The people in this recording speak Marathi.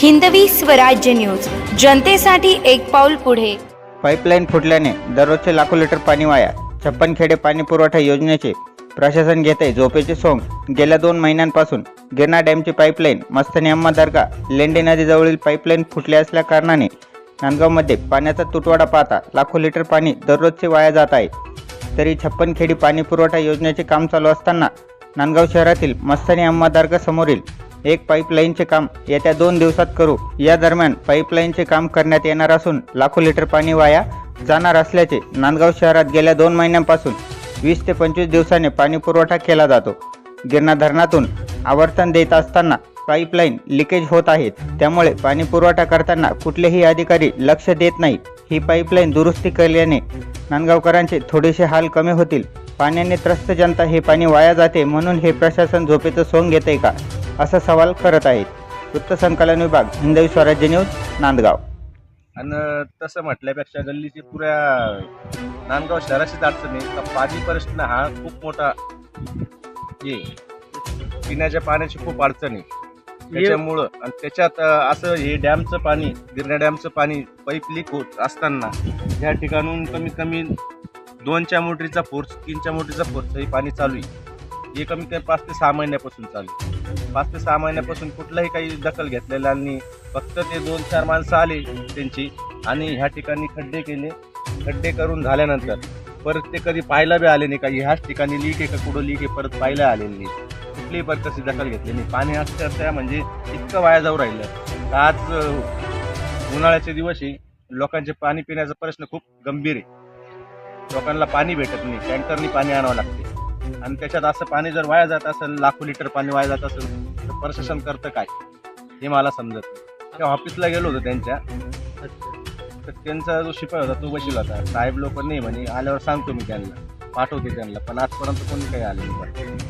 हिंदवी स्वराज्य न्यूज. जनतेसाठी एक पाऊल पुढे. पाईपलाईन फुटल्याने दररोजचे लाखो लिटर पाणी वाया. छप्पन खेडे पाणी पुरवठा योजनेचे प्रशासन घेते झोपेचे सोंग. गेल्या दोन महिन्यांपासून गिरणा डॅमची पाईपलाईन मस्तनी अम्मा दर्गा लेंडे नदीजवळील पाईपलाईन फुटली असल्या कारणाने नांदगावमध्ये पाण्याचा तुटवडा पाहता लाखो लिटर पाणी दररोजचे वाया जात आहे. तरी छप्पन खेडी पाणी पुरवठा योजनेचे काम चालू असताना नांदगाव शहरातील मस्तानी अम्मा दर्गा समोरील एक पाईपलाईनचे काम येत्या दोन दिवसात करू. या दरम्यान पाईपलाईनचे काम करण्यात येणार असून लाखो लिटर पाणी वाया जाणार असल्याचे नांदगाव शहरात गेल्या दोन महिन्यांपासून वीस ते पंचवीस दिवसाने पाणी पुरवठा केला जातो. गिरणा धरणातून आवर्तन देत असताना पाईपलाईन लिकेज होत आहेत. त्यामुळे पाणी पुरवठा करताना कुठलेही अधिकारी लक्ष देत नाही ही पाईपलाईन दुरुस्ती केल्याने नांदगावकरांचे थोडेसे हाल कमी होतील. पाण्याने त्रस्त जनता हे पाणी वाया जाते म्हणून हे प्रशासन झोपेचं सोंग घेते का? असा सवाल करत आहेत. वृत्तसंकलन विभाग हिंदवी स्वराज्य न्यूज नांदगाव. आणि तसं म्हटल्यापेक्षा गल्लीची पुऱ्या नांदगाव शहराचीच अडचण आहे. तर पाणी प्रश्न हा खूप मोठा हे पिण्याच्या पाण्याची खूप अडचण आहे. त्याच्यामुळं आणि त्याच्यात असं हे डॅमचं पाणी गिरणा डॅमचं पाणी पाईप लीक होत असताना ह्या ठिकाणून कमीत कमी दोनच्या मोटरीचा फोर्स तीनच्या मोटरीचा फोर्स हे पाणी चालू आहे. हे कमी ते पाच ते सहा महिन्यापासून चालू पाच ते सहा महिन्यापासून कुठलाही काही दखल घेतलेला नाही. फक्त ते दोन चार माणसं आले त्यांची आणि ह्या ठिकाणी खड्डे केले. खड्डे करून झाल्यानंतर परत ते कधी पाहायला बी आले नाही का? ह्याच ठिकाणी लीक आहे का? कुठं लीक आहे? परत पाहायला आलेली नाही. कुठलीही प्रकारची दखल घेतली नाही. पाणी अक्षरशः म्हणजे इतकं वाया जाऊ राहिलं. तर आज उन्हाळ्याचे दिवस लोकांचे पाणी पिण्याचा प्रश्न खूप गंभीर आहे. लोकांना पाणी भेटत नाही. टँकरनी पाणी आणावं लागते. आणि त्याच्यात असं पाणी जर वाया जात असेल लाखो लिटर पाणी वाया जात असेल तर प्रशासन करतं काय? हे मला समजत नाही. त्या ऑफिसला गेलो होतो त्यांच्या. तर त्यांचा जो शिपाई होता तो बशील होता. साहेब लोक नाही म्हणे आल्यावर सांगतो मी त्यांना. पाठवते त्यांना. पण आजपर्यंत कोणी काही आले नाही.